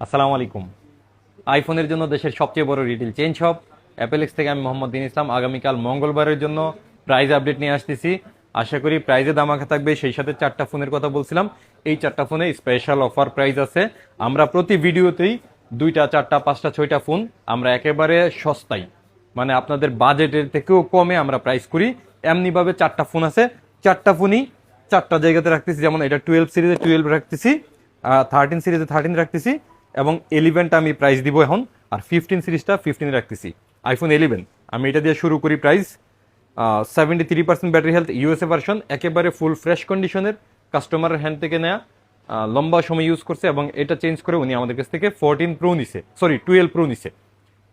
আসসালামু আলাইকুম। আইফোনের জন্য দেশের সবচেয়ে বড় রিটেল চেঞ্জ শপ অ্যাপেলেক্স থেকে আমি মোহাম্মদ দিন ইসলাম। আগামীকাল মঙ্গলবারের জন্য প্রাইজ আপডেট নিয়ে আসতেছি। আশা করি প্রাইজে দামাখা থাকবে। সেই সাথে চারটা ফোনের কথা বলছিলাম। এই চারটা ফোনে স্পেশাল অফার প্রাইস আছে। আমরা প্রতি ভিডিওতেই দুইটা, চারটা, পাঁচটা, ছয়টা ফোন আমরা একেবারে সস্তায় মানে আপনাদের বাজেটের থেকেও কমে আমরা প্রাইস করি। এমনিভাবে চারটা ফোন আছে। চারটা ফোনই চারটা জায়গাতে রাখতেছি। যেমন এটা টুয়েলভ সিরিজে টুয়েলভ রাখতেছি থার্টিন সিরিজে থার্টিন রাখতেছি। এবং এলিভেনটা আমি প্রাইস দিব এখন আর ফিফটিন সিরিজটা ফিফটিন রাখতেছি। আইফোন এলিভেন আমি এটা দিয়ে শুরু করি price seventy three percent battery health USA version একেবারে ফুল ফ্রেশ কন্ডিশনের কাস্টমারের হ্যান্ড থেকে আহ, লম্বা সময় ইউজ করছে এবং এটা চেঞ্জ করে উনি আমাদের কাছ থেকে ফোরটিন প্রো নিছে সরি টুয়েলভ প্রো নিছে।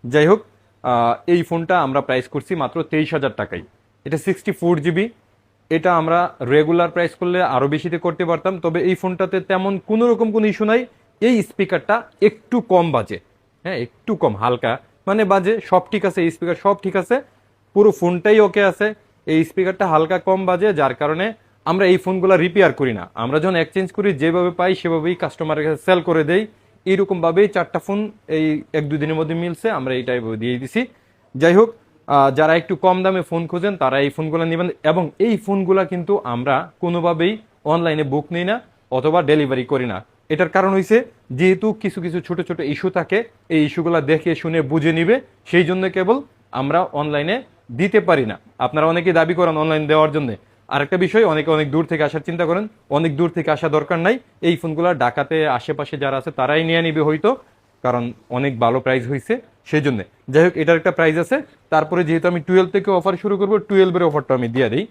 যাই হোক এই ফোনটা আমরা প্রাইস করছি মাত্র তেইশ হাজার টাকায়। এটা সিক্সটি ফোর জিবি এটা আমরা রেগুলার প্রাইস করলে আরও বেশিতে করতে পারতাম তবে এই ফোনটাতে তেমন কোনো রকম কোনো ইস্যু নাই। এই স্পিকারটা একটু কম বাজে। হ্যাঁ একটু কম, হালকা। মানে বাজে, সব ঠিক আছে, এই স্পিকার সব ঠিক আছে। পুরো ফোনটাই ওকে আছে। এই স্পিকারটা হালকা কম বাজে, যার কারণে আমরা এই ফোনগুলো রিপেয়ার করি না। আমরা যখন এক্সচেঞ্জ করি, যেভাবে পাই সেভাবেই কাস্টমারের কাছে সেল করে দেই। এইরকমভাবেই চারটা ফোন এই এক দুই দিনের মধ্যে মিলছে, আমরা এইটাই দিয়ে দিছি। যাই হোক যারা একটু কম দামে ফোন খোঁজেন, তারা এই ফোনগুলো নেবেন। এবং এই ফোনগুলা কিন্তু আমরা কোনোভাবেই অনলাইনে বুক নিই না, অথবা ডেলিভারি করি না। এটার কারণ হইছে, যেহেতু কিছু কিছু ছোট ছোট ইস্যু থাকে, এই ইস্যুগুলো দেখে শুনে বুঝে নিবে, সেই জন্য কেবল আমরা অনলাইনে দিতে পারি না। আপনারা অনেকে দাবি করেন অনলাইন দেওয়ার জন্য। আরেকটা বিষয়, অনেকে অনেক দূর থেকে আসার চিন্তা করেন, অনেক দূর থেকে আসা দরকার নাই। এই ফোনগুলো ঢাকাতে আশেপাশে যারা আছে, তারাই নিয়ে নিবে হয়তো, কারণ অনেক ভালো প্রাইস হয়েছে সেই জন্য যাই হোক, এটার একটা প্রাইস আছে। তারপরে যেহেতু আমি টুয়েলভ থেকে অফার শুরু করব টুয়েলভের অফারটা আমি দিয়ে দিই।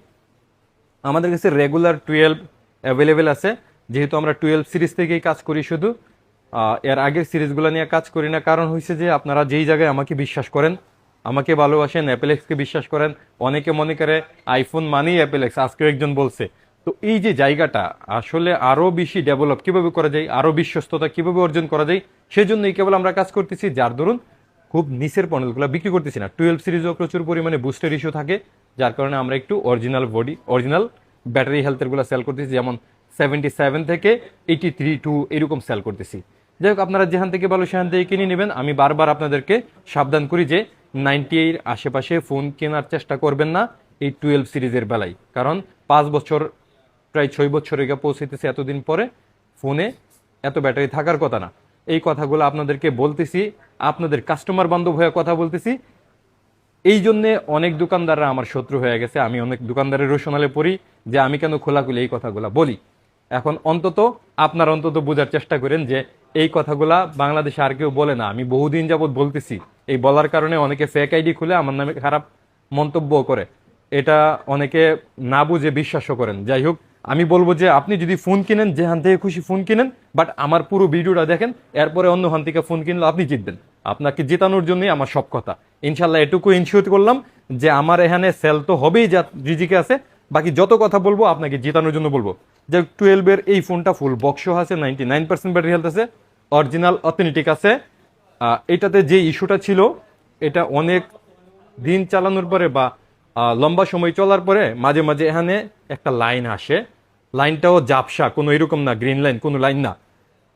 আমাদের কাছে রেগুলার টুয়েলভ অ্যাভেলেবেল আছে। যেহেতু আমরা টুয়েলভ সিরিজ থেকেই কাজ করি শুধু এর আগের সিরিজগুলো নিয়ে কাজ করি না, কারণ হয়েছে যে আপনারা যেই জায়গায় আমাকে বিশ্বাস করেন, আমাকে ভালোবাসেন অ্যাপেলেক্সকে বিশ্বাস করেন, অনেকে মনে করে আইফোন মানেই অ্যাপেলেক্স আজকেও একজন বলছে। তো এই যে জায়গাটা, আসলে আরও বেশি ডেভেলপ কীভাবে করা যায়, আরও বিশ্বস্ততা কীভাবে অর্জন করা যায়, সেজন্যই কেবল আমরা কাজ করতেছি, যার দরুন খুব নিচের পণ্যগুলো বিক্রি করতেছি না। টুয়েলভ সিরিজও প্রচুর পরিমাণে বুস্টার ইস্যু থাকে, যার কারণে আমরা একটু অরিজিনাল বডি অরিজিনাল ব্যাটারি হেলথেরগুলো সেল করতেছি, যেমন সেভেন্টি সেভেন থেকে এইটি থ্রি টু এরকম সেল করতেছি। যাই হোক, আপনারা যেখান থেকে ভালো সেখান থেকে কিনে নেবেন। আমি বারবার আপনাদেরকে সাবধান করি যে নাইনটি এর আশেপাশে ফোন কেনার চেষ্টা করবেন না এই টুয়েলভ সিরিজের বেলায়। কারণ পাঁচ বছর, প্রায় ছয় বছর এগিয়ে পৌঁছাইতেছে এতদিন পরে ফোনে এত ব্যাটারি থাকার কথা না। এই কথাগুলো আপনাদেরকে বলতেছি, আপনাদের কাস্টমার বান্ধব হয়ে কথা বলতেছি। এই জন্যে অনেক দোকানদাররা আমার শত্রু হয়ে গেছে। আমি অনেক দোকানদারের রোশনালে পড়ি যে আমি কেন খোলাখুলি এই কথাগুলো বলি। এখন অন্তত আপনার অন্তত বোঝার চেষ্টা করেন যে এই কথাগুলা বাংলাদেশে আর কেউ বলে না। আমি বহুদিন যাবৎ বলতেছি, এই বলার কারণে অনেকে ফেক আইডি খুলে আমার নামে খারাপ মন্তব্য করে। এটা অনেকে না বুঝে বিশ্বাসও করেন। যাই হোক, আমি বলব যে আপনি যদি ফোন কিনেন, যেখান থেকে খুশি ফোন কিনেন বাট আমার পুরো ভিডিওটা দেখেন, এরপরে অন্য হান থেকে ফোন কিনলে আপনি জিতবেন। আপনাকে জেতানোর জন্যই আমার সব কথা। ইনশাল্লাহ এটুকু ইনশিওর করলাম যে আমার এখানে সেল তো হবেই যা জিজিকে আছে। বাকি যত কথা বলব আপনাকে জেতানোর জন্য বলব। যে টুয়েলভের এই ফোনটা ফুল বক্স আছে ninety nine percent battery health আছে অরিজিনাল অথেন্টিক আছে। এটাতে যে ইস্যুটা ছিল, এটা অনেক দিন চালানোর পরে বা লম্বা সময় চলার পরে মাঝে মাঝে এখানে একটা লাইন আসে। লাইনটাও জাপসা কোনো এরকম না গ্রিন লাইন কোনো লাইন না।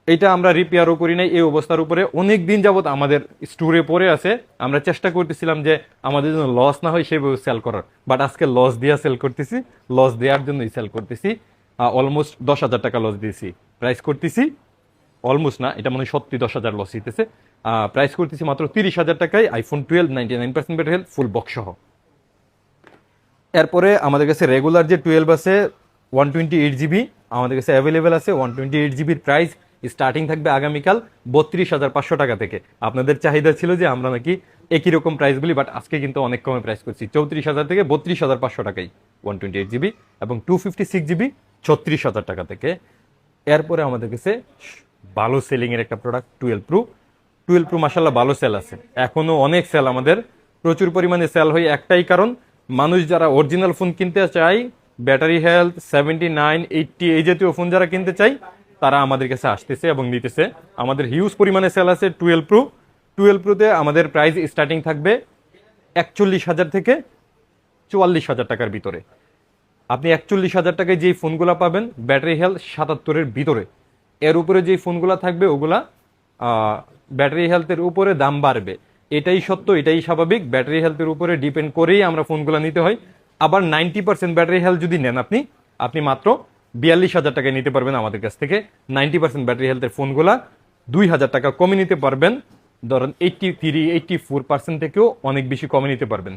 এটা আমরা রিপেয়ারও করি নাই, এই অবস্থার উপরে অনেক দিন যাবত আমাদের স্টোরে পড়ে আছে। আমরা চেষ্টা করতেছিলাম যে আমাদের জন্য লস না হয় সেভাবে সেল করার। বাট আজকে লস দিয়া সেল করতেছি লস দেওয়ার জন্যই সেল করতেছি। অলমোস্ট দশ হাজার টাকা লস দিয়েছি। প্রাইস করতেছি অলমোস্ট না, এটা মানে সত্যি দশ হাজার লস দিতেছে প্রাইস করতেছি মাত্র তিরিশ হাজার টাকায় iPhone twelve ninety nine percent battery full box সহ। এরপরে আমাদের কাছে রেগুলার যে টুয়েলভ আছে ওয়ান টোয়েন্টি এইট জিবি আমাদের কাছে অ্যাভেলেবেল আছে ওয়ান টোয়েন্টি এইট জিবির প্রাইস স্টার্টিং থাকবে আগামীকাল বত্রিশ হাজার পাঁচশো টাকা থেকে। আপনাদের চাহিদা ছিল যে আমরা নাকি একই রকম প্রাইস বলি বাট আজকে কিন্তু অনেক কমে প্রাইস করছি। চৌত্রিশ হাজার থেকে বত্রিশ হাজার পাঁচশো টাকাই ওয়ান টোয়েন্টি এইট জিবি এবং টু ফিফটি সিক্স জিবি ছত্রিশ হাজার টাকা থেকে। এরপরে আমাদের কাছে ভালো সেলিং এর একটা product twelve pro twelve pro মাসাল্লাহ ভালো সেল আছে। এখনও অনেক সেল আমাদের। প্রচুর পরিমাণে সেল হয় একটাই কারণ, মানুষ যারা অরিজিনাল ফোন কিনতে চায় battery health seventy nine eighty এই জাতীয় ফোন যারা কিনতে চাই তারা আমাদের কাছে আসতেছে এবং নিতেছে। আমাদের হিউজ পরিমাণে সেল আছে টুয়েলভ প্রো টুয়েলভ প্রোতে আমাদের প্রাইস স্টার্টিং থাকবে একচল্লিশ হাজার থেকে চুয়াল্লিশ হাজার টাকার ভিতরে। আপনি একচল্লিশ হাজার টাকায় যেই ফোনগুলো পাবেন ব্যাটারি হেলথ সাতাত্তরের ভিতরে। এর উপরে যেই ফোনগুলো থাকবে, ওগুলা ব্যাটারি হেলথের উপরে দাম বাড়বে। এটাই সত্য, এটাই স্বাভাবিক। ব্যাটারি হেলথের উপরে ডিপেন্ড করেই আমরা ফোনগুলো নিতে হয়। আবার নাইনটি পার্সেন্ট ব্যাটারি হেলথ যদি নেন আপনি আপনি মাত্র বিয়াল্লিশ হাজার টাকায় নিতে পারবেন আমাদের কাছ থেকে। নাইনটি পার্সেন্ট ব্যাটারি হেলথের ফোনগুলা দুই হাজার টাকা কমে নিতে পারবেন। ধরেন eighty three eighty four percent থেকেও অনেক বেশি কমে নিতে পারবেন।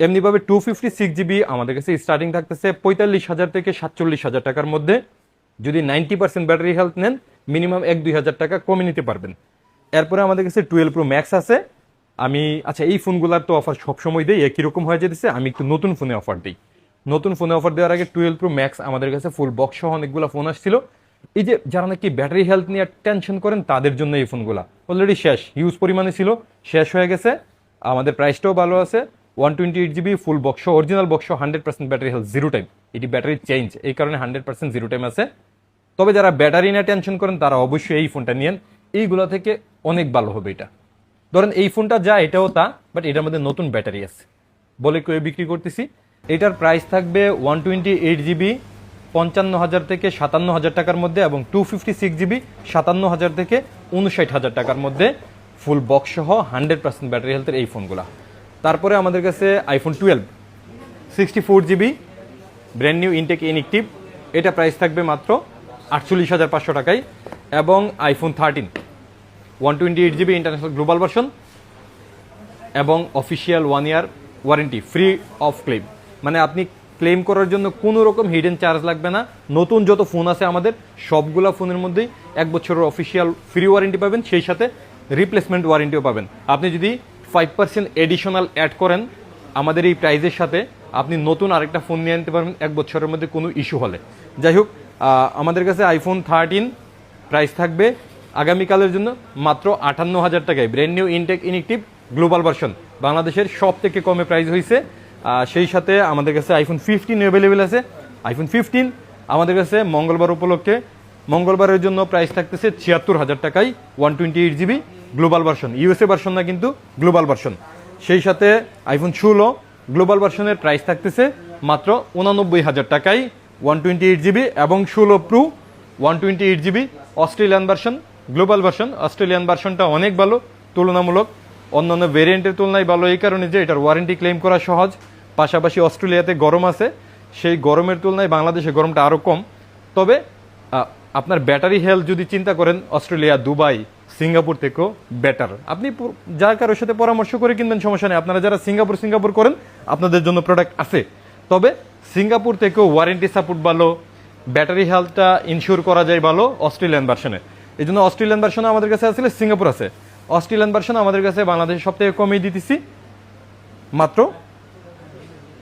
এমনিভাবে টু ফিফটি সিক্স জিবি আমাদের কাছে স্টার্টিং থাকতেছে পঁয়তাল্লিশ হাজার থেকে সাতচল্লিশ হাজার টাকার মধ্যে। যদি নাইনটি পার্সেন্ট ব্যাটারি হেলথ নেন মিনিমাম এক দুই হাজার টাকা কমে নিতে পারবেন। এরপরে আমাদের কাছে টুয়েলভ প্রো ম্যাক্স আছে। আমি আচ্ছা এই ফোনগুলোর তো অফার সবসময় দেই, একই রকম হয়ে যেতেছে। আমি একটু নতুন ফোনে অফার দিই। নতুন ফোনে অফার দেওয়ার আগে টুয়েলভ প্রো ম্যাক্স আমাদের কাছে ফুল বক্স সহ অনেকগুলো ফোন আসছিল। এই যে যারা নাকি ব্যাটারি হেলথ নিয়ে টেনশন করেন, তাদের জন্য এই ফোনগুলো। অলরেডি শেষ হিউজ পরিমাণে ছিল, শেষ হয়ে গেছে। আমাদের প্রাইসটাও ভালো আছে one twenty eight GB full box original box hundred percent battery health zero time এটি ব্যাটারি চেঞ্জ এই কারণে হান্ড্রেড পার্সেন্ট জিরো টাইম আছে। তবে যারা ব্যাটারি নিয়ে টেনশন করেন, তারা অবশ্যই এই ফোনটা নিয়েন। এইগুলো থেকে অনেক ভালো হবে এটা। ধরেন এই ফোনটা যা, এটাও তা বাট এটার মধ্যে নতুন ব্যাটারি আছে। বলে কয়ে বিক্রি করতেছি? এটার প্রাইস থাকবে ওয়ান টোয়েন্টি এইট জিবি পঞ্চান্ন হাজার থেকে সাতান্ন হাজার টাকার মধ্যে এবং টু ফিফটি সিক্স জিবি সাতান্ন হাজার থেকে উনষাট হাজার টাকার মধ্যে ফুল বক্স সহ হান্ড্রেড পার্সেন্ট ব্যাটারি হেলথের এই ফোনগুলা তারপরে আমাদের কাছে iPhone twelve sixty four GB brand new intact inactive এটা প্রাইস থাকবে মাত্র আটচল্লিশ হাজার পাঁচশো টাকায় এবং iPhone thirteen one twenty eight GB international global version এবং official one year warranty free of claim মানে আপনি ক্লেম করার জন্য কোনো রকম হিডেন চার্জ লাগবে না। নতুন যত ফোন আছে আমাদের, সবগুলা ফোনের মধ্যেই এক বছরের অফিসিয়াল ফ্রি ওয়ারেন্টি পাবেন, সেই সাথে রিপ্লেসমেন্ট ওয়ারেন্টিও পাবেন। আপনি যদি ফাইভ পার্সেন্ট এডিশনাল অ্যাড করেন, আমাদের এই প্রাইজের সাথে আপনি নতুন আরেকটা ফোন নিয়ে আনতে পারবেন, এক বছরের মধ্যে কোনো ইস্যু হলে। যাই হোক আমাদের কাছে আইফোন থার্টিন প্রাইস থাকবে আগামীকালের জন্য মাত্র আটান্ন হাজার টাকায়। Brand new intact inactive global version বাংলাদেশের সব থেকে কমে প্রাইস হয়েছে সেই সাথে আমাদের কাছে আইফোন ফিফটিন অ্যাভেলেবেল আছে। আইফোন ফিফটিন আমাদের কাছে মঙ্গলবার উপলক্ষে। মঙ্গলবারের জন্য প্রাইস থাকতেছে ছিয়াত্তর হাজার টাকায় one twenty eight GB global version USA version না কিন্তু গ্লোবাল ভার্সন সেই সাথে আইফোন ষোলো গ্লোবাল ভার্সনের প্রাইস থাকতেছে মাত্র উনানব্বই হাজার টাকায় ওয়ান টোয়েন্টি এইট জিবি এবং ষোলো pro one twenty eight GB Australian version global version Australian ভার্সনটা অনেক ভালো, তুলনামূলক। অন্যান্য ভেরিয়েন্টের তুলনায় ভালো এই কারণে যে এটার ওয়ারেন্টি ক্লেম করা সহজ। পাশাপাশি অস্ট্রেলিয়াতে গরম আছে। সেই গরমের তুলনায় বাংলাদেশে গরমটা আরও কম। তবে আপনার ব্যাটারি হেলথ যদি চিন্তা করেন, অস্ট্রেলিয়া, দুবাই, সিঙ্গাপুর থেকেও বেটার আপনি যার কারোর সাথে পরামর্শ করে কিনবেন, সমস্যা নেই। আপনারা যারা সিঙ্গাপুর সিঙ্গাপুর করেন, আপনাদের জন্য প্রোডাক্ট আছে। তবে, সিঙ্গাপুর থেকেও ওয়ারেন্টি সাপোর্ট ভালো ব্যাটারি হেলথটা ইনশিওর করা যায় ভালো অস্ট্রেলিয়ান ভার্সনে এই জন্য অস্ট্রেলিয়ান ভার্সনে আমাদের কাছে আসলে সিঙ্গাপুর আছে। অস্ট্রেলিয়ান ভার্সন আমাদের কাছে বাংলাদেশে সব থেকে কমিয়ে দিতেছি। মাত্র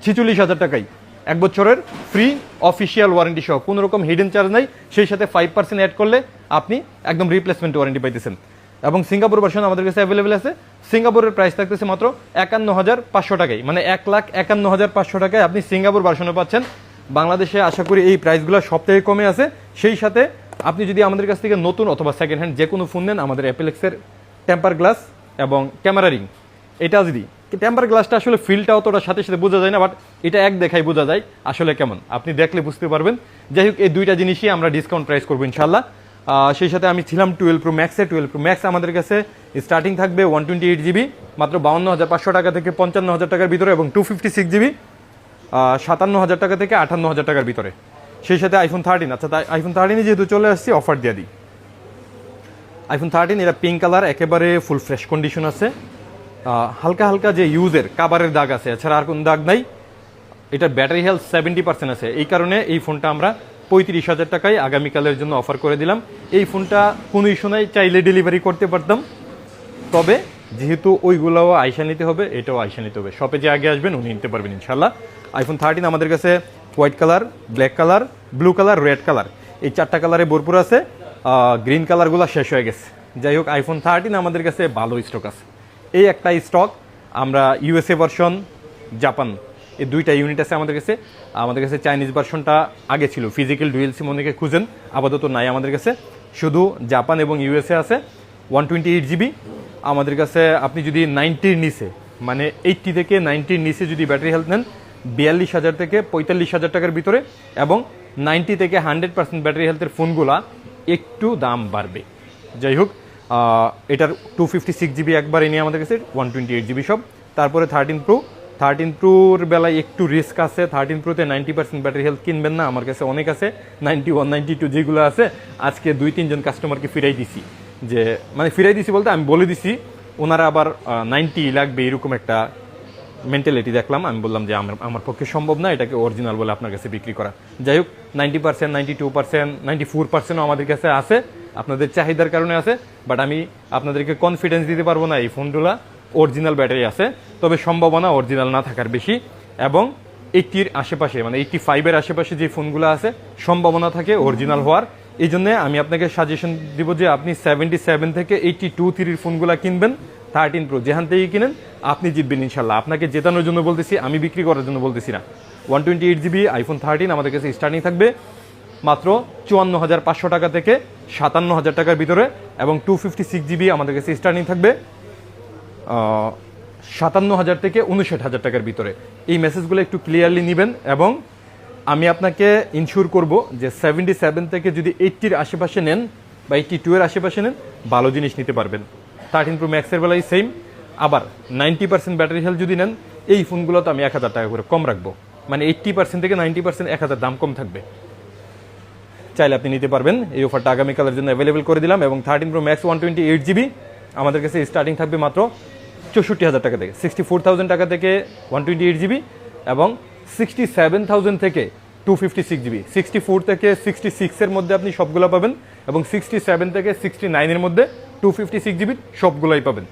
ছিচল্লিশ হাজার টাকাই। এক বছরের ফ্রি অফিসিয়াল ওয়ারেন্টি সহ। কোনো রকম হিডেন চার্জ নাই। সেই সাথে ফাইভ পার্সেন্ট অ্যাড করলে আপনি একদম রিপ্লেসমেন্ট ওয়ারেন্টি পাইতেছেন। এবং সিঙ্গাপুর ভার্সন আমাদের কাছে অ্যাভেলেবেল আছে। সিঙ্গাপুরের প্রাইস থাকতেছে মাত্র একান্ন হাজার পাঁচশো টাকায় মানে এক লাখ একান্ন হাজার পাঁচশো টাকায় আপনি সিঙ্গাপুর ভার্সনও পাচ্ছেন। বাংলাদেশে আশা করি এই প্রাইসগুলো সব থেকে কমে আছে। সেই সাথে আপনি যদি আমাদের কাছ থেকে নতুন অথবা সেকেন্ড হ্যান্ড যে কোনো ফোন নেন, আমাদের অ্যাপেলেক্সের টেম্পার গ্লাস এবং ক্যামেরা রিং এটা যদি টেম্পার গ্লাসটা আসলে ফিলটা অতটা সাথে সাথে বোঝা যায় না বাট এটা এক দেখাই বোঝা যায় আসলে কেমন। আপনি দেখলে বুঝতে পারবেন। যাই হোক, এই দুইটা জিনিসই আমরা ডিসকাউন্ট প্রাইস করব ইনশাল্লাহ সেই সাথে আমি ছিলাম টুয়েলভ প্রো ম্যাক্সে টুয়েলভ প্রো ম্যাক্স আমাদের কাছে স্টার্টিং থাকবে ওয়ান টোয়েন্টি এইট জিবি মাত্র বাউন্ন হাজার পাঁচশো টাকা থেকে পঞ্চান্ন হাজার টাকার ভিতরে এবং টু ফিফটি সিক্স জিবি সাতান্ন হাজার টাকা থেকে আটান্ন হাজার টাকার ভিতরে। সেই সাথে আইফোন থার্টিন আচ্ছা তাই আইফোন থার্টিনে যেহেতু চলে আসছি অফার দিয়ে দিই। আইফোন থার্টিন এটা পিঙ্ক কালার একেবারে ফুল ফ্রেশ কন্ডিশন আছে। হালকা হালকা যে ইউজের কাবারের দাগ আছে, এছাড়া আর কোনো দাগ নাই। এটার ব্যাটারি হেলথ সেভেন্টি পার্সেন্ট আছে। এই কারণে এই ফোনটা আমরা পঁয়ত্রিশ হাজার টাকায় আগামীকালের জন্য অফার করে দিলাম। এই ফোনটা কোনো ইস্যু নাই, চাইলে ডেলিভারি করতে পারতাম। তবে যেহেতু ওইগুলোও আইসা নিতে হবে, এটাও আইসা নিতে হবে। শপে যে আগে আসবেন, উনি নিতে পারবেন ইনশাল্লাহ আইফোন থার্টিন আমাদের কাছে white colour black colour blue colour red colour এই চারটা কালারে ভরপুর আছে। গ্রিন কালারগুলো শেষ হয়ে গেছে। যাই হোক আইফোন থার্টিন আমাদের কাছে ভালো স্টক আছে। এই একটা স্টক আমরা ইউএসএ ভার্সন জাপান এই দুইটা ইউনিট আছে আমাদের কাছে। আমাদের কাছে চাইনিজ ভার্সনটা আগে ছিল। ফিজিক্যাল ডুয়েল সিম অনেকে খুঁজেন, আপাতত নাই আমাদের কাছে। শুধু জাপান এবং ইউএসএ আছে ওয়ান টোয়েন্টি এইট জিবি আমাদের কাছে আপনি যদি নাইনটির নিচে মানে এইটটি থেকে নাইনটির নিচে যদি ব্যাটারি হেলথ নেন, বিয়াল্লিশ হাজার থেকে পঁয়তাল্লিশ হাজার টাকার ভিতরে এবং নাইনটি থেকে হান্ড্রেড পার্সেন্ট ব্যাটারি হেলথের ফোনগুলা একটু দাম বাড়বে। যাই হোক এটার টু ফিফটি সিক্স জিবি একবারে নিয়ে আমাদের কাছে ওয়ান টোয়েন্টি এইট জিবি সব। তারপরে থার্টিন প্রো থার্টিন প্রোর বেলায় একটু রিস্ক আছে। থার্টিন প্রোতে নাইনটি পার্সেন্ট ব্যাটারি হেলথ কিনবেন না, আমার কাছে অনেক আছে। নাইনটি ওয়ান নাইনটি টু যেগুলো আছে, আজকে দুই, তিনজন কাস্টমারকে ফিরাই দিছি। যে মানে ফিরাই দিছি বলতে আমি বলে দিছি, ওনারা আবার নাইনটি লাগবে এরকম একটা মেন্টালিটি দেখলাম। আমি বললাম যে, আমার আমার পক্ষে সম্ভব না, এটাকে অরিজিনাল বলে আপনার কাছে বিক্রি করা। যাই হোক ninety percent ninety two percent ninety four পার্সেন্টও আমাদের কাছে আছে। আপনাদের চাহিদার কারণে আছে বাট আমি আপনাদেরকে কনফিডেন্স দিতে পারব না, এই ফোনগুলা অরিজিনাল ব্যাটারি আছে, তবে সম্ভাবনা অরিজিনাল না থাকার বেশি, এবং এইটির আশেপাশে মানে এইটটি ফাইভের আশেপাশে যে ফোনগুলো আছে, সম্ভাবনা থাকে অরিজিনাল হওয়ার। এই জন্য আমি আপনাকে সাজেশন দিব যে আপনি সেভেন্টি সেভেন থেকে এইটটি টু থ্রির ফোনগুলো কিনবেন থার্টিন প্রো যেখান থেকে কিনেন, আপনি জিতবেন ইনশাল্লাহ আপনাকে জেতানোর জন্য বলতেছি, আমি বিক্রি করার জন্য বলতেছি না। One twenty eight GB iPhone thirteen আমাদের কাছে স্টার্টিং থাকবে। মাত্র চুয়ান্ন হাজার পাঁচশো টাকা থেকে সাতান্ন হাজার টাকার ভিতরে এবং টু ফিফটি সিক্স জিবি আমাদের কাছে স্টার্টিং থাকবে সাতান্ন হাজার থেকে উনষাট হাজার টাকার ভিতরে। এই মেসেজগুলো একটু ক্লিয়ারলি নেবেন এবং আমি আপনাকে ইনশিওর করব যে সেভেন্টি সেভেন থেকে যদি এইটটির আশেপাশে নেন বা এইটটি টু এর আশেপাশে নেন, ভালো জিনিস নিতে পারবেন। থার্টিন প্রো ম্যাক্সের বেলায় সেম আবার নাইনটি পার্সেন্ট ব্যাটারি হেলথ যদি নেন, এই ফোনগুলোতে আমি এক হাজার টাকা করে কম রাখব। মানে এইট্টি পার্সেন্ট থেকে নাইনটি পার্সেন্ট এক হাজার দাম কম থাকবে। চাইলে আপনি নিতে পারবেন। এই অফারটা আগামীকালের জন্য অ্যাভেলেবেল করে দিলাম এবং thirteen pro max one twenty eight GB আমাদের কাছে স্টার্টিং থাকবে মাত্র চৌষট্টি হাজার টাকা থেকে সিক্সটি ফোর থাউজেন্ড টাকা থেকে ওয়ান টোয়েন্টি এইট জিবি এবং সিক্সটি সেভেন থাউজেন্ড থেকে two fifty six GB sixty four থেকে সিক্সটি সিক্সের মধ্যে আপনি সবগুলো পাবেন এবং সিক্সটি সেভেন থেকে সিক্সটি নাইনের মধ্যে টু ফিফটি সিক্স জিবির সবগুলোই পাবেন।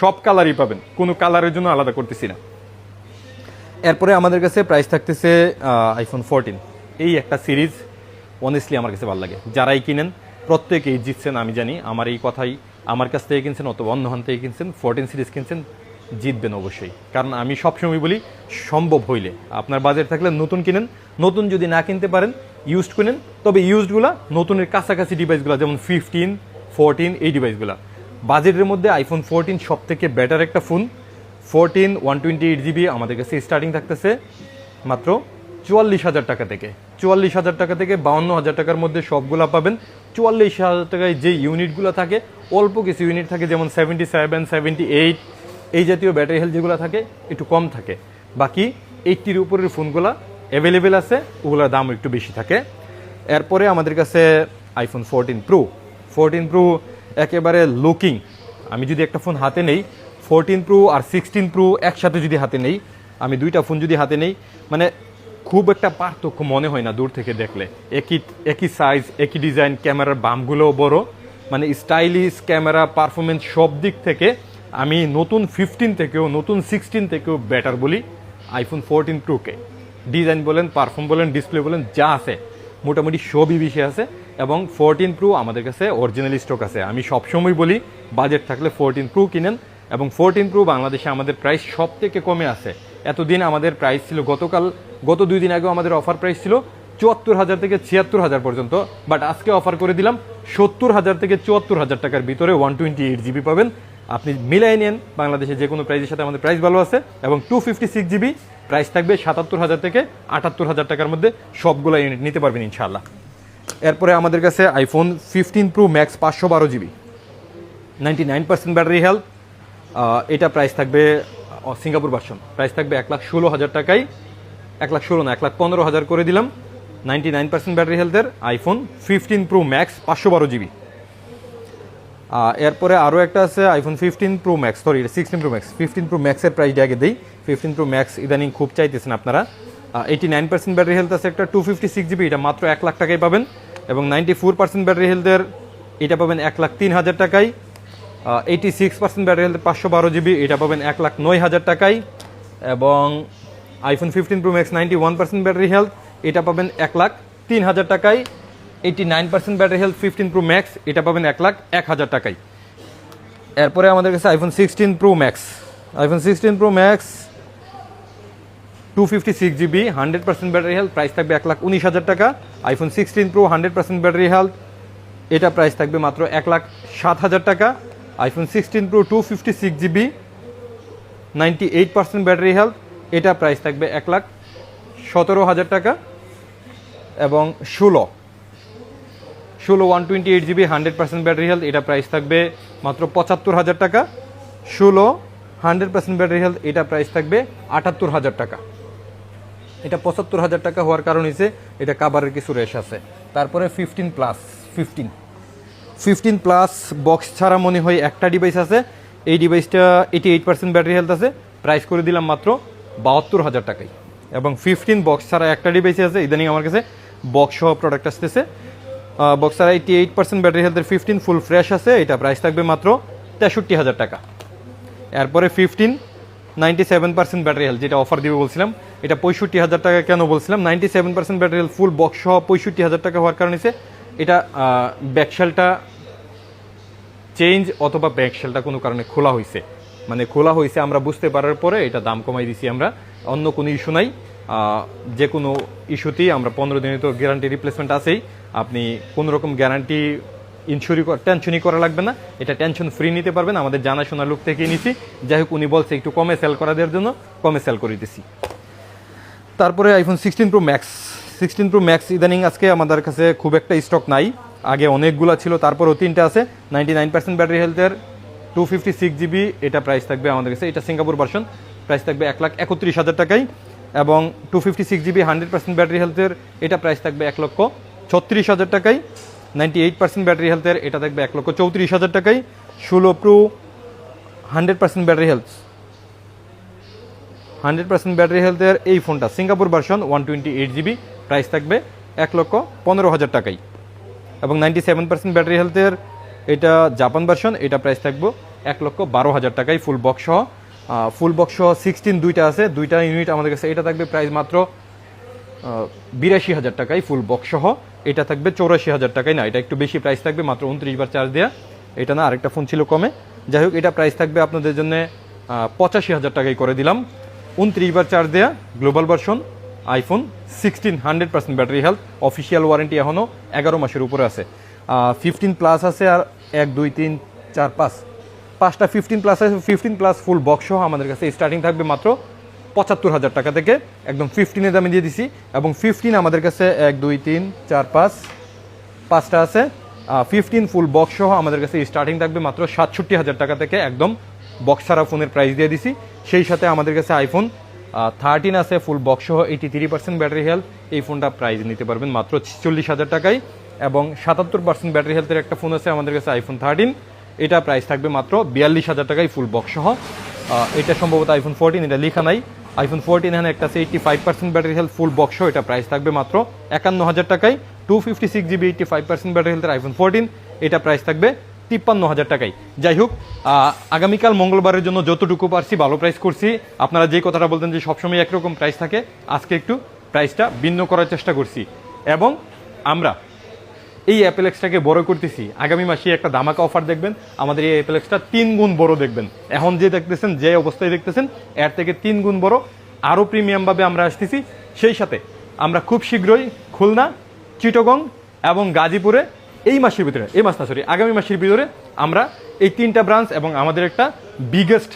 সব কালারই পাবেন, কোনো কালারের জন্য আলাদা করতেছি না। এরপরে আমাদের কাছে প্রাইস থাকতেছে আইফোন ফোরটিন এই একটা সিরিজ অনেস্টলি আমার কাছে ভালো লাগে। যারাই কিনেন প্রত্যেকেই জিতছেন, আমি জানি। আমার এই কথাই আমার কাছ থেকে কিনছেন অথবা অন্য হান থেকে কিনছেন ফোরটিন সিরিজ কিনছেন, জিতবেন অবশ্যই। কারণ আমি সবসময় বলি, সম্ভব হইলে। আপনার বাজেট থাকলে নতুন কিনেন, নতুন যদি না কিনতে পারেন ইউজড কিনেন, তবে ইউজডগুলো নতুনের কাছাকাছি ডিভাইসগুলো যেমন ফিফটিন ফোরটিন এই ডিভাইসগুলো বাজেটের মধ্যে আইফোন ফোরটিন সব থেকে বেটার একটা phone fourteen one twenty eight GB আমাদের কাছে স্টার্টিং থাকতেছে, মাত্র চুয়াল্লিশ হাজার টাকা থেকে। চুয়াল্লিশ হাজার টাকা থেকে বাউন্ন হাজার টাকার মধ্যে সবগুলা পাবেন। চুয়াল্লিশ হাজার টাকায় যে ইউনিটগুলো থাকে, অল্প কিছু ইউনিট থাকে, যেমন সেভেন্টি সেভেন, সেভেন্টি এইট, এই জাতীয় ব্যাটারি হেলথ যেগুলো থাকে, একটু কম থাকে। বাকি এইটটির উপরের ফোনগুলো অ্যাভেলেবেল আছে, ওগুলোর দাম একটু বেশি থাকে। এরপরে আমাদের কাছে iPhone fourteen pro fourteen pro একেবারে লুকিং আমি যদি একটা ফোন হাতে নেই ফোরটিন প্রো আর সিক্সটিন প্রো একসাথে যদি হাতে নেই, আমি দুইটা ফোন যদি হাতে নেই মানে খুব একটা পার্থক্য মনে হয় না দূর থেকে দেখলে। একই একই সাইজ একই ডিজাইন ক্যামেরার বামগুলোও বড়। মানে স্টাইলিশ ক্যামেরা পারফরমেন্স সব দিক থেকে আমি নতুন ফিফটিন থেকেও, নতুন সিক্সটিন থেকেও বেটার বলি। আইফোন ফোরটিন প্রোকে ডিজাইন বলেন পারফর্ম বলেন ডিসপ্লে বলেন, যা আছে, মোটামুটি সবই বেশি আছে। এবং ফোরটিন প্রো আমাদের কাছে অরিজিনাল স্টক আছে। আমি সবসময় বলি বাজেট থাকলে ফোরটিন প্রো কিনেন। এবং ফোরটিন প্রো বাংলাদেশে আমাদের প্রাইস সব থেকে কমে আছে। এতদিন আমাদের প্রাইস ছিল, গতকাল, গত দুই দিন আগেও আমাদের অফার প্রাইস ছিল চুয়াত্তর হাজার থেকে ছিয়াত্তর হাজার পর্যন্ত বাট আজকে অফার করে দিলাম সত্তর হাজার থেকে চুয়াত্তর হাজার টাকার ভিতরে ওয়ান টোয়েন্টি এইট জিবি পাবেন। আপনি মিলাই নেন, বাংলাদেশে যে কোনো প্রাইসের সাথে আমাদের প্রাইস ভালো আছে, এবং two fifty six GB price থাকবে সাতাত্তর হাজার থেকে আটাত্তর হাজার টাকার মধ্যে সবগুলো ইউনিট নিতে পারবেন ইনশাল্লাহ এরপরে আমাদের কাছে আইফোন ফিফটিন প্রো ম্যাক্স পাঁচশো বারো GB ninety nine percent battery health এটা প্রাইস থাকবে সিঙ্গাপুর ভার্সন। প্রাইস থাকবে এক লাখ ষোলো হাজার টাকায়। এক লাখ ষোলো না, এক লাখ পনেরো হাজার করে দিলাম। নাইনটি নাইন পার্সেন্ট ব্যাটারি হেলথের আইফোন ফিফটিন প্রো ম্যাক্স পাঁচশো বারো জিবি। এরপরে আরও একটা আছে, iPhone fifteen pro max, sorry sixteen pro max. Fifteen pro ম্যাক্সের প্রাইস আগে দিই। ফিফটিন প্রো ম্যাক্স ইদানিং খুব চাইতেছেন আপনারা। Eighty nine percent battery health আছে একটা টু ফিফটি সিক্স জিবি, এটা মাত্র এক লাখ টাকায় পাবেন। এবং নাইনটি ফোর পার্সেন্ট ব্যাটারি হেলথের, এটা পাবেন এক লাখ তিন হাজার টাকায়। Eighty six percent battery health পাঁচশো বারো জিবি এটা পাবেন এক লাখ নয় হাজার টাকায়। এবং iPhone fifteen pro max ninety one percent battery health এটা পাবেন এক লাখ তিন হাজার টাকায়। Eighty nine percent battery health fifteen pro max এটা পাবেন এক লাখ এক হাজার টাকায়। এরপরে আমাদের কাছে iPhone sixteen pro max iPhone sixteen pro max two fifty six GB hundred percent battery health price থাকবে এক লাখ উনিশ হাজার টাকা। IPhone sixteen pro hundred percent battery health এটা প্রাইস থাকবে মাত্র এক লাখ সাত হাজার টাকা। IPhone sixteen pro two fifty six GB ninety eight percent battery health এটা প্রাইস থাকবে এক লাখ সতেরো হাজার টাকা এবং ষোলো ষোলো one twenty eight GB hundred percent battery health এটা প্রাইস থাকবে মাত্র পঁচাত্তর হাজার টাকা। ষোলো হান্ড্রেড পার্সেন্ট ব্যাটারি হেলথ এটা প্রাইস থাকবে আটাত্তর হাজার টাকা। এটা পঁচাত্তর হাজার টাকা হওয়ার কারণ হচ্ছে এটা কাবারের কিছু রেশ আছে। তারপরে fifteen plus fifteen fifteen plus box ছাড়া মনে হয় একটা ডিভাইস আছে। এই ডিভাইসটা eighty eight percent battery health আছে। প্রাইস করে দিলাম মাত্র বাহাত্তর হাজার টাকায়। এবং ফিফটিন বক্স ছাড়া একটা ডিভাইস আছে, ইদানিং আমার কাছে বক্স সহ প্রোডাক্ট আসতেছে। বক্স ছাড়া এইটি এইট পার্সেন্ট ব্যাটারি হেলথের ফিফটিন ফুল ফ্রেশ আছে, এটা প্রাইস থাকবে মাত্র তেষট্টি হাজার টাকা। এরপরে fifteen ninety seven percent battery health যেটা অফার দিবে বলছিলাম, এটা পঁয়ষট্টি হাজার টাকা কেন বলছিলাম ninety seven percent battery health full box সহ পঁয়ষট্টি হাজার টাকা হওয়ার কারণে এটা ব্যাকশেলটা চেঞ্জ অথবা ব্যাকশেলটা কোনো কারণে খোলা হয়েছে মানে খোলা হয়েছে আমরা বুঝতে পারার পরে এটা দাম কমাই দিছি আমরা। অন্য কোনো ইস্যু নাই। যে কোনো ইস্যুতেই আমরা পনেরো দিনের তো গ্যারান্টি রিপ্লেসমেন্ট আছেই। আপনি কোনো রকম গ্যারান্টি ইনস্যুরি টেনশনই করা লাগবে না। এটা টেনশন ফ্রি নিতে পারবেন। আমাদের জানাশোনা লোক থেকেই নিছি। যাই হোক, উনি বলছে একটু কমে সেল করা দেওয়ার জন্য, কমে সেল করে দিছি। তারপরে iPhone sixteen pro max sixteen pro max ইদানিং আজকে আমাদের কাছে খুব একটা স্টক নাই। আগে অনেকগুলো ছিল, তারপরও তিনটা আছে। নাইনটি নাইন পার্সেন্ট ব্যাটারি হেলথের টু ফিফটি সিক্স জিবি এটা প্রাইস থাকবে আমাদের কাছে। এটা সিঙ্গাপুর ভার্সন প্রাইস থাকবে এক লাখ একত্রিশ হাজার টাকাই এবং two fifty six GB hundred percent battery হেলথের এটা প্রাইস থাকবে এক লক্ষ ছত্রিশ হাজার টাকাই নাইনটি এইট পার্সেন্ট ব্যাটারি হেলথের এটা থাকবে এক লক্ষ চৌত্রিশ হাজার টাকায়। ষোলো pro hundred percent battery health hundred percent battery হেলথের এই ফোনটা Singapore version one twenty eight GB price থাকবে এক লক্ষ পনেরো হাজার টাকাই। এবং নাইনটি সেভেন পার্সেন্ট ব্যাটারি হেলথের এটা জাপান ভার্সন এটা প্রাইস থাকবে এক লক্ষ বারো হাজার টাকাই ফুল বক্স সহ। ফুল বক্স সহ সিক্সটিন দুইটা আছে, দুইটা ইউনিট আমাদের কাছে এটা থাকবে প্রাইস মাত্র বিরাশি হাজার টাকায় ফুল বক্স সহ। এটা থাকবে চৌরাশি হাজার টাকায় না, এটা একটু বেশি প্রাইস থাকবে, মাত্র উনত্রিশ বার চার্জ দেওয়া এটা না আরেকটা ফোন ছিল কমে। যাই হোক, এটা প্রাইস থাকবে আপনাদের জন্য পঁচাশি হাজার টাকায় করে দিলাম। উনত্রিশ বার চার্জ দেওয়া global version iPhone sixteen hundred percent battery health official warranty এখনও এগারো মাসের উপরে আছে। ফিফটিন প্লাস আছে আর এক, দুই, তিন, চার, পাঁচ। পাঁচটা ফিফটিন প্লাস আছে ফিফটিন প্লাস ফুল বক্স সহ আমাদের কাছে স্টার্টিং থাকবে মাত্র পঁচাত্তর হাজার টাকা থেকে। একদম ফিফটিনের দামে দিয়ে দিছি এবং ফিফটিন আমাদের কাছে এক, দুই, তিন, চার, পাঁচ, পাঁচটা আছে। ফিফটিন ফুল বক্স সহ আমাদের কাছে স্টার্টিং থাকবে মাত্র সাতষট্টি হাজার টাকা থেকে একদম বক্স ছাড়া ফোনের প্রাইস দিয়ে দিছি। সেই সাথে আমাদের কাছে আইফোন থার্টিন আছে ফুল বক্স সহ eighty three percent battery health এই ফোনটা প্রাইস নিতে পারবেন মাত্র চল্লিশ হাজার টাকায়। এবং সাতাত্তর পার্সেন্ট ব্যাটারি হেলথের একটা ফোন আছে আমাদের কাছে আইফোন থার্টিন এটা প্রাইস থাকবে মাত্র বিয়াল্লিশ হাজার টাকায় ফুল বক্স সহ। এটা সম্ভবত আইফোন ফোরটিন এটা লেখা নাই। আইফোন ফোরটিন এখানে একটা আছে eighty five percent battery health full box এটা প্রাইস থাকবে মাত্র একান্ন হাজার টাকায়। Two fifty six GB eighty five percent battery হেলথের আইফোন ফোরটিন এটা প্রাইস থাকবে তিপ্পান্ন হাজার টাকায় যাই হোক আগামীকাল মঙ্গলবারের জন্য যতটুকু পারছি ভালো প্রাইস করছি। আপনারা যে কথাটা বলতেন যে সবসময় একরকম প্রাইস থাকে, আজকে একটু প্রাইসটা ভিন্ন করার চেষ্টা করছি। এবং আমরা এই অ্যাপেলেক্সটাকে বড় করতেছি। আগামী মাসে একটা ধামাকা অফার দেখবেন। আমাদের এই অ্যাপেলেক্সটা তিন গুণ বড় দেখবেন। এখন যে দেখতেছেন, যে অবস্থায় দেখতেছেন, এর থেকে তিন গুণ বড়। আরও প্রিমিয়ামভাবে আমরা আসতেছি। সেই সাথে আমরা খুব শীঘ্রই খুলনা, চিটগং এবং গাজীপুরে এই মাসের ভিতরে, এই মাস না সরি আগামী মাসের ভিতরে আমরা এই তিনটা ব্রাঞ্চ এবং আমাদের একটা বিগেস্ট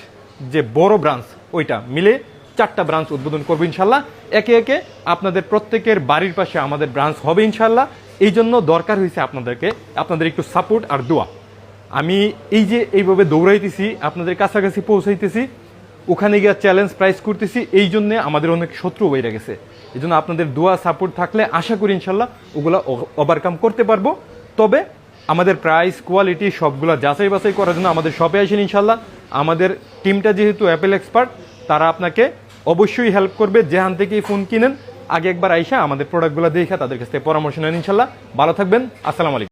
যে বড় ব্রাঞ্চ ওইটা মিলে চারটা ব্রাঞ্চ উদ্বোধন করব ইনশাল্লাহ। একে একে আপনাদের প্রত্যেকের বাড়ির পাশে আমাদের ব্রাঞ্চ হবে ইনশাল্লাহ। এই জন্য দরকার হয়েছে আপনাদেরকে, আপনাদের একটু সাপোর্ট আর দোয়া। আমি এই যে এইভাবে দৌড়াইতেছি, আপনাদের কাছাকাছি পৌঁছাইতেছি, ওখানে গিয়ে চ্যালেঞ্জ প্রাইস করতেছি, এই জন্যে আমাদের অনেক শত্রু বেড়ে গেছে। এই জন্য আপনাদের দোয়া সাপোর্ট থাকলে আশা করি ইনশাল্লাহ ওগুলো ওভারকাম করতে পারব। তবে আমাদের প্রাইস কোয়ালিটি সবগুলো যাচাই বাছাই করার জন্য আমাদের শপে আসেন ইনশাল্লাহ আমাদের টিমটা যেহেতু অ্যাপেল এক্সপার্ট তারা আপনাকে অবশ্যই হেল্প করবে। যেখান থেকেই ফোন কিনেন, আগে একবার আইসা আমাদের প্রোডাক্টগুলো দেখে তাদের কাছ থেকে পরামর্শ নেন ইনশাল্লাহ ভালো থাকবেন, আসসালামু আলাইকুম।